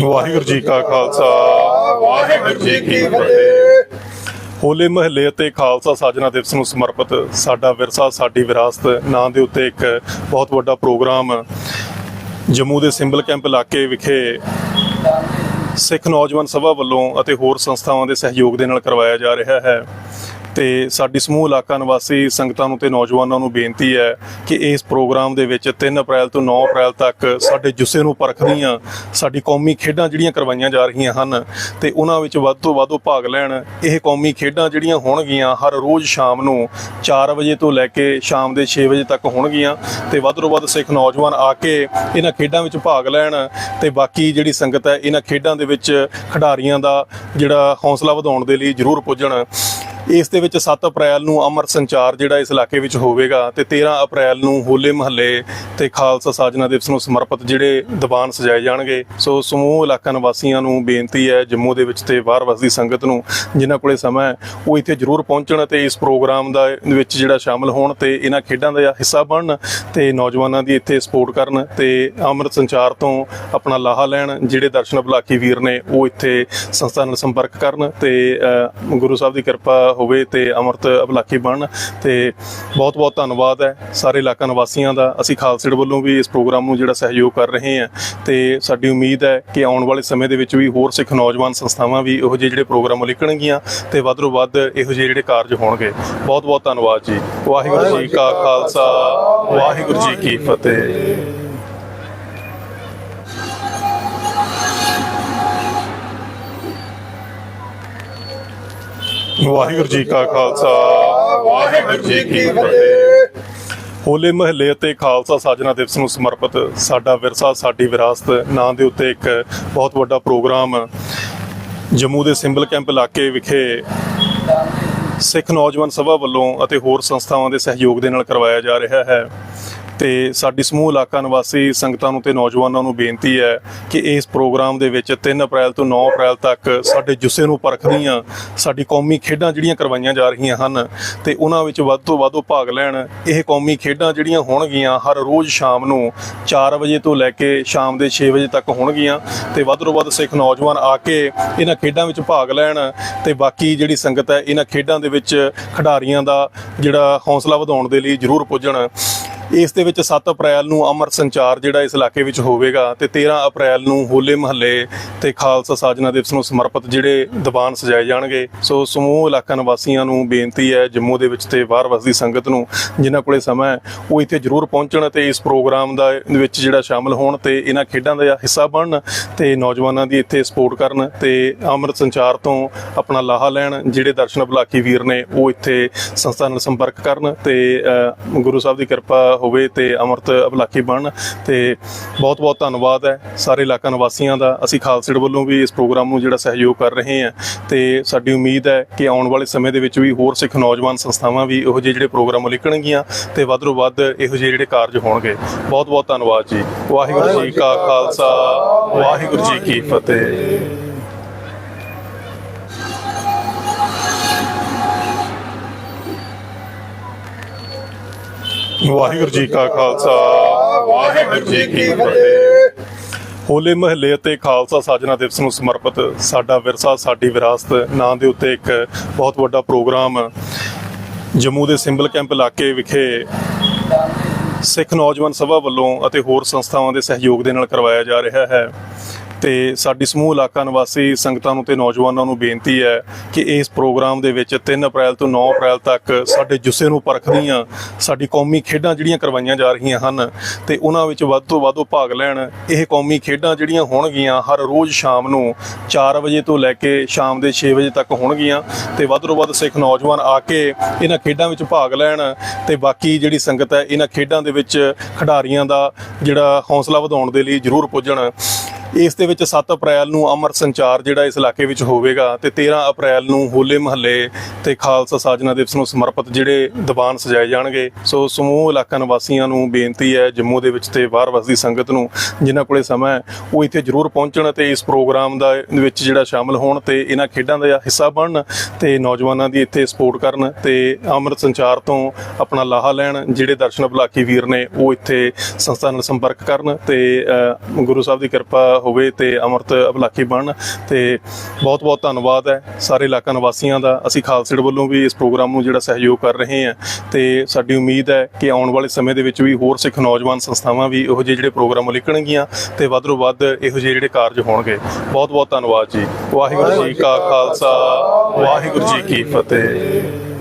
ਵਾਹਿਗੁਰੂ ਜੀ ਕਾ ਖਾਲਸਾ, ਵਾਹਿਗੁਰੂ ਜੀ ਕੀ ਫਤਿਹ। ਹੋਲੇ ਮਹੱਲੇ ਅਤੇ ਖਾਲਸਾ ਸਾਜਨਾ ਦਿਵਸ ਨੂੰ ਸਮਰਪਿਤ ਸਾਡਾ ਵਿਰਸਾ, ਸਾਡੀ ਵਿਰਾਸਤ ਨਾਂ ਦੇ ਉੱਤੇ ਇੱਕ ਬਹੁਤ ਵੱਡਾ ਪ੍ਰੋਗਰਾਮ ਜੰਮੂ ਦੇ ਸਿੰਬਲ ਕੈਂਪ ਇਲਾਕੇ ਵਿਖੇ ਸਿੱਖ ਨੌਜਵਾਨ ਸਭਾ ਵੱਲੋਂ ਅਤੇ ਹੋਰ ਸੰਸਥਾਵਾਂ ਦੇ ਸਹਿਯੋਗ ਦੇ ਨਾਲ ਕਰਵਾਇਆ ਜਾ ਰਿਹਾ ਹੈ। ਤੇ ਸਾਡੀ ਸਮੂਹ ਇਲਾਕਾ ਨਿਵਾਸੀ ਸੰਗਤਾਂ ਨੂੰ ਤੇ ਨੌਜਵਾਨਾਂ ਨੂੰ ਬੇਨਤੀ ਹੈ ਕਿ ਇਸ ਪ੍ਰੋਗਰਾਮ ਦੇ ਵਿੱਚ 3 ਅਪ੍ਰੈਲ ਤੋਂ 9 ਅਪ੍ਰੈਲ ਤੱਕ ਸਾਡੇ ਜੁੱਸੇ ਨੂੰ ਪਰਖਦੀਆਂ, ਸਾਡੀ ਕੌਮੀ ਖੇਡਾਂ ਜਿਹੜੀਆਂ ਕਰਵਾਈਆਂ ਜਾ ਰਹੀਆਂ ਹਨ ਤੇ ਉਹਨਾਂ ਵਿੱਚ ਵੱਧ ਤੋਂ ਵੱਧ ਉਹ ਭਾਗ ਲੈਣ। ਇਹ ਕੌਮੀ ਖੇਡਾਂ ਜਿਹੜੀਆਂ ਹੋਣਗੀਆਂ ਹਰ ਰੋਜ਼ ਸ਼ਾਮ ਨੂੰ 4 ਵਜੇ ਤੋਂ ਲੈ ਕੇ ਸ਼ਾਮ ਦੇ 6 ਵਜੇ ਤੱਕ ਹੋਣਗੀਆਂ ਤੇ ਵੱਧ ਤੋਂ ਵੱਧ ਸਿੱਖ ਨੌਜਵਾਨ ਆ ਕੇ ਇਹਨਾਂ ਖੇਡਾਂ ਵਿੱਚ ਭਾਗ ਲੈਣ ਤੇ ਬਾਕੀ ਜਿਹੜੀ ਸੰਗਤ ਹੈ, ਇਹਨਾਂ ਖੇਡਾਂ ਦੇ ਵਿੱਚ ਖਿਡਾਰੀਆਂ ਦਾ ਜਿਹੜਾ ਹੌਸਲਾ ਵਧਾਉਣ ਦੇ ਲਈ ਜ਼ਰੂਰ ਪੁੱਜਣ। ਇਸ ਦੇ ਵਿੱਚ 7 ਅਪ੍ਰੈਲ ਨੂੰ ਅਮਰ ਸੰਚਾਰ ਜਿਹੜਾ ਇਸ ਇਲਾਕੇ ਵਿੱਚ ਹੋਵੇਗਾ ਤੇ 13 ਅਪ੍ਰੈਲ ਨੂੰ ਹੋਲੇ ਮਹੱਲੇ ਤੇ ਖਾਲਸਾ ਸਾਜਨਾ ਦਿਵਸ ਨੂੰ ਸਮਰਪਿਤ ਜਿਹੜੇ ਦੀਵਾਨ ਸਜਾਏ ਜਾਣਗੇ, ਸੋ ਸਮੂਹ ਇਲਾਕਾ ਨਿਵਾਸੀਆਂ ਨੂੰ ਬੇਨਤੀ ਹੈ ਜੰਮੂ ਦੇ ਵਿੱਚ ਤੇ ਬਾਹਰ ਵਸਦੀ ਸੰਗਤ ਨੂੰ, ਜਿਨ੍ਹਾਂ ਕੋਲੇ ਸਮਾਂ ਹੈ, ਉਹ ਇੱਥੇ ਜ਼ਰੂਰ ਪਹੁੰਚਣ ਤੇ ਇਸ ਪ੍ਰੋਗਰਾਮ ਦਾ ਵਿੱਚ ਜਿਹੜਾ ਸ਼ਾਮਲ ਹੋਣ ਤੇ ਇਹਨਾਂ ਖੇਡਾਂ ਦਾ ਹਿੱਸਾ ਬਣਨ ਤੇ ਨੌਜਵਾਨਾਂ ਦੀ ਇੱਥੇ ਸਪੋਰਟ ਕਰਨ ਤੇ ਅੰਮ੍ਰਿਤ ਸੰਚਾਰ ਤੋਂ ਆਪਣਾ ਲਾਹਾ ਲੈਣ, ਜਿਹੜੇ ਦਰਸ਼ਨ ਭਲਾਕੀ ਵੀਰ ਨੇ ਉਹ ਇੱਥੇ ਸੰਸਥਾ ਨਾਲ ਸੰਪਰਕ ਕਰਨ ਤੇ ਗੁਰੂ ਸਾਹਿਬ ਦੀ ਕਿਰਪਾ ਹੋਵੇ ਤੇ ਅੰਮ੍ਰਿਤ ਅਭਲਾਖੀ ਬਣਨ ਤੇ ਬਹੁਤ ਬਹੁਤ ਧੰਨਵਾਦ ਹੈ ਸਾਰੇ ਇਲਾਕਾ ਨਿਵਾਸੀਆਂ ਦਾ, ਅਸੀਂ ਖਾਲਸਾ ਖਾਲਸੇੜ ਵੱਲੋਂ ਵੀ ਇਸ ਪ੍ਰੋਗਰਾਮ ਨੂੰ ਜਿਹੜਾ ਸਹਿਯੋਗ ਕਰ ਰਹੇ ਹਾਂ ਤੇ ਸਾਡੀ ਉਮੀਦ ਹੈ ਕਿ ਆਉਣ ਵਾਲੇ ਸਮੇਂ ਦੇ ਵਿੱਚ ਵੀ ਹੋਰ ਸਿੱਖ ਨੌਜਵਾਨ ਸੰਸਥਾਵਾਂ ਵੀ ਇਹੋ ਜਿਹੇ ਜਿਹੜੇ ਪ੍ਰੋਗਰਾਮ ਲਿਖਣਗੀਆਂ ਤੇ ਵੱਧ ਤੋਂ ਵੱਧ ਇਹੋ ਜਿਹੇ ਜਿਹੜੇ ਕਾਰਜ ਹੋਣਗੇ। ਬਹੁਤ ਬਹੁਤ ਧੰਨਵਾਦ ਜੀ। ਵਾਹਿਗੁਰੂ ਜੀ ਕਾ ਖਾਲਸਾ, ਵਾਹਿਗੁਰੂ ਜੀ ਕੀ ਫਤਿਹ। ਵਾਹਿਗੁਰੂ ਜੀ ਕਾ ਖਾਲਸਾ, ਵਾਹਿਗੁਰੂ ਜੀ ਕੀ ਫਤਿਹ। ਹੋਲੇ ਮਹੱਲੇ ਅਤੇ ਖਾਲਸਾ ਸਾਜਨਾ ਦਿਵਸ ਨੂੰ ਸਮਰਪਿਤ ਸਾਡਾ ਵਿਰਸਾ, ਸਾਡੀ ਵਿਰਾਸਤ ਨਾਂ ਦੇ ਉੱਤੇ ਇੱਕ ਬਹੁਤ ਵੱਡਾ ਪ੍ਰੋਗਰਾਮ ਜੰਮੂ ਦੇ ਸਿੰਬਲ ਕੈਂਪ ਇਲਾਕੇ ਵਿਖੇ ਸਿੱਖ ਨੌਜਵਾਨ ਸਭਾ ਵੱਲੋਂ ਅਤੇ ਹੋਰ ਸੰਸਥਾਵਾਂ ਦੇ ਸਹਿਯੋਗ ਦੇ ਨਾਲ ਕਰਵਾਇਆ ਜਾ ਰਿਹਾ ਹੈ। ਤੇ ਸਾਡੀ ਸਮੂਹ ਇਲਾਕਾ ਨਿਵਾਸੀ ਸੰਗਤਾਂ ਨੂੰ ਤੇ ਨੌਜਵਾਨਾਂ ਨੂੰ ਬੇਨਤੀ ਹੈ ਕਿ ਇਸ ਪ੍ਰੋਗਰਾਮ ਦੇ ਵਿੱਚ 3 ਅਪ੍ਰੈਲ ਤੋਂ 9 ਅਪ੍ਰੈਲ ਤੱਕ ਸਾਡੇ ਜੁੱਸੇ ਨੂੰ ਪਰਖਦੀਆਂ, ਸਾਡੀ ਕੌਮੀ ਖੇਡਾਂ ਜਿਹੜੀਆਂ ਕਰਵਾਈਆਂ ਜਾ ਰਹੀਆਂ ਹਨ ਤੇ ਉਹਨਾਂ ਵਿੱਚ ਵੱਧ ਤੋਂ ਵੱਧ ਉਹ ਭਾਗ ਲੈਣ। ਇਹ ਕੌਮੀ ਖੇਡਾਂ ਜਿਹੜੀਆਂ ਹੋਣਗੀਆਂ ਹਰ ਰੋਜ਼ ਸ਼ਾਮ ਨੂੰ 4 ਵਜੇ ਤੋਂ ਲੈ ਕੇ ਸ਼ਾਮ ਦੇ 6 ਵਜੇ ਤੱਕ ਹੋਣਗੀਆਂ ਤੇ ਵੱਧ ਤੋਂ ਵੱਧ ਸਿੱਖ ਨੌਜਵਾਨ ਆ ਕੇ ਇਹਨਾਂ ਖੇਡਾਂ ਵਿੱਚ ਭਾਗ ਲੈਣ ਤੇ ਬਾਕੀ ਜਿਹੜੀ ਸੰਗਤ ਹੈ, ਇਹਨਾਂ ਖੇਡਾਂ ਦੇ ਵਿੱਚ ਖਿਡਾਰੀਆਂ ਦਾ ਜਿਹੜਾ ਹੌਸਲਾ ਵਧਾਉਣ ਦੇ ਲਈ ਜ਼ਰੂਰ ਪੁੱਜਣ। ਇਸ ਦੇ ਵਿੱਚ 7 ਅਪ੍ਰੈਲ ਨੂੰ ਅਮਰ ਸੰਚਾਰ ਜਿਹੜਾ ਇਸ ਇਲਾਕੇ ਵਿੱਚ ਹੋਵੇਗਾ ਤੇ 13 ਅਪ੍ਰੈਲ ਨੂੰ ਹੋਲੇ ਮਹੱਲੇ ਤੇ ਖਾਲਸਾ ਸਾਜਨਾ ਦਿਵਸ ਨੂੰ ਸਮਰਪਿਤ ਜਿਹੜੇ ਦੀਵਾਨ ਸਜਾਏ ਜਾਣਗੇ। ਸੋ ਸਮੂਹ ਇਲਾਕਾ ਨਿਵਾਸੀਆਂ ਨੂੰ ਬੇਨਤੀ ਹੈ ਜੰਮੂ ਦੇ ਵਿੱਚ ਤੇ ਬਾਹਰ ਵਸਦੀ ਸੰਗਤ ਨੂੰ, ਜਿਨ੍ਹਾਂ ਕੋਲੇ ਸਮਾਂ ਹੈ, ਉਹ ਇੱਥੇ ਜ਼ਰੂਰ ਪਹੁੰਚਣ ਤੇ ਇਸ ਪ੍ਰੋਗਰਾਮ ਦਾ ਵਿੱਚ ਜਿਹੜਾ ਸ਼ਾਮਲ ਹੋਣ ਤੇ ਇਹਨਾਂ ਖੇਡਾਂ ਦਾ ਹਿੱਸਾ ਬਣਨ ਤੇ ਨੌਜਵਾਨਾਂ ਦੀ ਇੱਥੇ ਸਪੋਰਟ ਕਰਨ ਤੇ ਅੰਮ੍ਰਿਤ ਸੰਚਾਰ ਤੋਂ ਆਪਣਾ ਲਾਹਾ ਲੈਣ, ਜਿਹੜੇ ਦਰਸ਼ਨ ਭਲਾਕੀ ਵੀਰ ਨੇ ਉਹ ਇੱਥੇ ਸੰਸਥਾ ਨਾਲ ਸੰਪਰਕ ਕਰਨ ਤੇ ਗੁਰੂ ਸਾਹਿਬ ਦੀ ਕਿਰਪਾ ਹੋਵੇ ਤੇ ਅੰਮ੍ਰਿਤ ਅਭਲਾਖੀ ਬਣਨ ਤੇ ਬਹੁਤ ਬਹੁਤ ਧੰਨਵਾਦ ਹੈ ਸਾਰੇ ਇਲਾਕਾ ਨਿਵਾਸੀਆਂ ਦਾ। ਅਸੀਂ ਖਾਲਸੇੜ ਵੱਲੋਂ ਵੀ ਇਸ ਪ੍ਰੋਗਰਾਮ ਨੂੰ ਜਿਹੜਾ ਸਹਿਯੋਗ ਕਰ ਰਹੇ ਹਾਂ ਤੇ ਸਾਡੀ ਉਮੀਦ ਹੈ ਕਿ ਆਉਣ ਵਾਲੇ ਸਮੇਂ ਦੇ ਵਿੱਚ ਵੀ ਹੋਰ ਸਿੱਖ ਨੌਜਵਾਨ ਸੰਸਥਾਵਾਂ ਵੀ ਇਹੋ ਜਿਹੇ ਜਿਹੜੇ ਪ੍ਰੋਗਰਾਮ ਲਿਖਣਗੀਆਂ ਤੇ ਵੱਧ ਤੋਂ ਵੱਧ ਇਹੋ ਜਿਹੇ ਜਿਹੜੇ ਕਾਰਜ ਹੋਣਗੇ। ਬਹੁਤ ਬਹੁਤ ਧੰਨਵਾਦ ਜੀ। ਵਾਹਿਗੁਰੂ ਜੀ ਕਾ ਖਾਲਸਾ, ਵਾਹਿਗੁਰੂ ਜੀ ਕੀ ਫਤਿਹ। ਵਾਹਿਗੁਰੂ ਜੀ ਕਾ ਖਾਲਸਾ, ਵਾਹਿਗੁਰੂ ਜੀ ਕੀ ਫਤਿਹ। ਹੋਲੇ ਮਹੱਲੇ ਅਤੇ ਖਾਲਸਾ ਸਾਜਨਾ ਦਿਵਸ ਨੂੰ ਸਮਰਪਿਤ ਸਾਡਾ ਵਿਰਸਾ, ਸਾਡੀ ਵਿਰਾਸਤ ਨਾਂ ਦੇ ਉੱਤੇ ਇੱਕ ਬਹੁਤ ਵੱਡਾ ਪ੍ਰੋਗਰਾਮ ਜੰਮੂ ਦੇ ਸਿੰਬਲ ਕੈਂਪ ਇਲਾਕੇ ਵਿਖੇ ਸਿੱਖ ਨੌਜਵਾਨ ਸਭਾ ਵੱਲੋਂ ਅਤੇ ਹੋਰ ਸੰਸਥਾਵਾਂ ਦੇ ਸਹਿਯੋਗ ਦੇ ਨਾਲ ਕਰਵਾਇਆ ਜਾ ਰਿਹਾ ਹੈ। ਤੇ ਸਾਡੀ ਸਮੂਹ ਇਲਾਕਾ ਨਿਵਾਸੀ ਸੰਗਤਾਂ ਨੂੰ ਤੇ ਨੌਜਵਾਨਾਂ ਨੂੰ ਬੇਨਤੀ ਹੈ ਕਿ ਇਸ ਪ੍ਰੋਗਰਾਮ ਦੇ ਵਿੱਚ 3 ਅਪ੍ਰੈਲ ਤੋਂ 9 ਅਪ੍ਰੈਲ ਤੱਕ ਸਾਡੇ ਜੁੱਸੇ ਨੂੰ ਪਰਖਦੀਆਂ, ਸਾਡੀ ਕੌਮੀ ਖੇਡਾਂ ਜਿਹੜੀਆਂ ਕਰਵਾਈਆਂ ਜਾ ਰਹੀਆਂ ਹਨ ਤੇ ਉਹਨਾਂ ਵਿੱਚ ਵੱਧ ਤੋਂ ਵੱਧ ਉਹ ਭਾਗ ਲੈਣ। ਇਹ ਕੌਮੀ ਖੇਡਾਂ ਜਿਹੜੀਆਂ ਹੋਣਗੀਆਂ ਹਰ ਰੋਜ਼ ਸ਼ਾਮ ਨੂੰ 4 ਵਜੇ ਤੋਂ ਲੈ ਕੇ ਸ਼ਾਮ ਦੇ 6 ਵਜੇ ਤੱਕ ਹੋਣਗੀਆਂ ਤੇ ਵੱਧ ਤੋਂ ਵੱਧ ਸਿੱਖ ਨੌਜਵਾਨ ਆ ਕੇ ਇਹਨਾਂ ਖੇਡਾਂ ਵਿੱਚ ਭਾਗ ਲੈਣ ਤੇ ਬਾਕੀ ਜਿਹੜੀ ਸੰਗਤ ਹੈ, ਇਹਨਾਂ ਖੇਡਾਂ ਦੇ ਵਿੱਚ ਖਿਡਾਰੀਆਂ ਦਾ ਜਿਹੜਾ ਹੌਸਲਾ ਵਧਾਉਣ ਦੇ ਲਈ ਜ਼ਰੂਰ ਪੁੱਜਣ। ਇਸ ਦੇ ਵਿੱਚ 7 ਅਪ੍ਰੈਲ ਨੂੰ ਅਮਰ ਸੰਚਾਰ ਜਿਹੜਾ ਇਸ ਇਲਾਕੇ ਵਿੱਚ ਹੋਵੇਗਾ ਤੇ 13 ਅਪ੍ਰੈਲ ਨੂੰ ਹੋਲੇ ਮਹੱਲੇ ਤੇ ਖਾਲਸਾ ਸਾਜਨਾ ਦਿਵਸ ਨੂੰ ਸਮਰਪਿਤ ਜਿਹੜੇ ਦੀਵਾਨ ਸਜਾਏ ਜਾਣਗੇ। ਸੋ ਸਮੂਹ ਇਲਾਕਾ ਨਿਵਾਸੀਆਂ ਨੂੰ ਬੇਨਤੀ ਹੈ ਜੰਮੂ ਦੇ ਵਿੱਚ ਤੇ ਬਾਹਰ ਵਸਦੀ ਸੰਗਤ ਨੂੰ ਜਿਨ੍ਹਾਂ ਕੋਲੇ ਸਮਾਂ ਹੈ, ਉਹ ਇੱਥੇ ਜ਼ਰੂਰ ਪਹੁੰਚਣ ਤੇ ਇਸ ਪ੍ਰੋਗਰਾਮ ਦਾ ਵਿੱਚ ਜਿਹੜਾ ਸ਼ਾਮਲ ਹੋਣ ਤੇ ਇਹਨਾਂ ਖੇਡਾਂ ਦਾ ਹਿੱਸਾ ਬਣਨ ਤੇ ਨੌਜਵਾਨਾਂ ਦੀ ਇੱਥੇ ਸਪੋਰਟ ਕਰਨ ਤੇ ਅੰਮ੍ਰਿਤ ਸੰਚਾਰ ਤੋਂ ਆਪਣਾ ਲਾਹਾ ਲੈਣ, ਜਿਹੜੇ ਦਰਸ਼ਨ ਭਲਾਕੀ ਵੀਰ ਨੇ ਉਹ ਇੱਥੇ ਸੰਸਥਾ ਨਾਲ ਸੰਪਰਕ ਕਰਨ ਤੇ ਗੁਰੂ ਸਾਹਿਬ ਦੀ ਕਿਰਪਾ ਹੋਵੇ ਤੇ ਅਮਰਤ ਅਭਲਾਖੀ ਬਣ ਤੇ ਬਹੁਤ ਬਹੁਤ ਧੰਨਵਾਦ ਹੈ ਸਾਰੇ ਇਲਾਕਾ ਨਿਵਾਸੀਆਂ ਦਾ। ਅਸੀਂ ਖਾਲਸੇੜ ਵੱਲੋਂ ਵੀ ਇਸ ਪ੍ਰੋਗਰਾਮ ਨੂੰ ਜਿਹੜਾ ਸਹਿਯੋਗ ਕਰ ਰਹੇ ਹਾਂ ਤੇ ਸਾਡੀ ਉਮੀਦ ਹੈ ਕਿ ਆਉਣ ਵਾਲੇ ਸਮੇਂ ਦੇ ਵਿੱਚ ਵੀ ਹੋਰ ਸਿੱਖ ਨੌਜਵਾਨ ਸੰਸਥਾਵਾਂ ਵੀ ਇਹੋ ਜਿਹੇ ਜਿਹੜੇ ਪ੍ਰੋਗਰਾਮ ਲਿਖਣਗੀਆਂ ਤੇ ਵੱਧ ਤੋਂ ਵੱਧ ਇਹੋ ਜਿਹੇ ਜਿਹੜੇ ਕਾਰਜ ਹੋਣਗੇ। ਬਹੁਤ ਬਹੁਤ ਧੰਨਵਾਦ ਜੀ। ਵਾਹਿਗੁਰੂ ਜੀ ਕਾ ਖਾਲਸਾ, ਵਾਹਿਗੁਰੂ ਜੀ ਕੀ ਫਤਿਹ।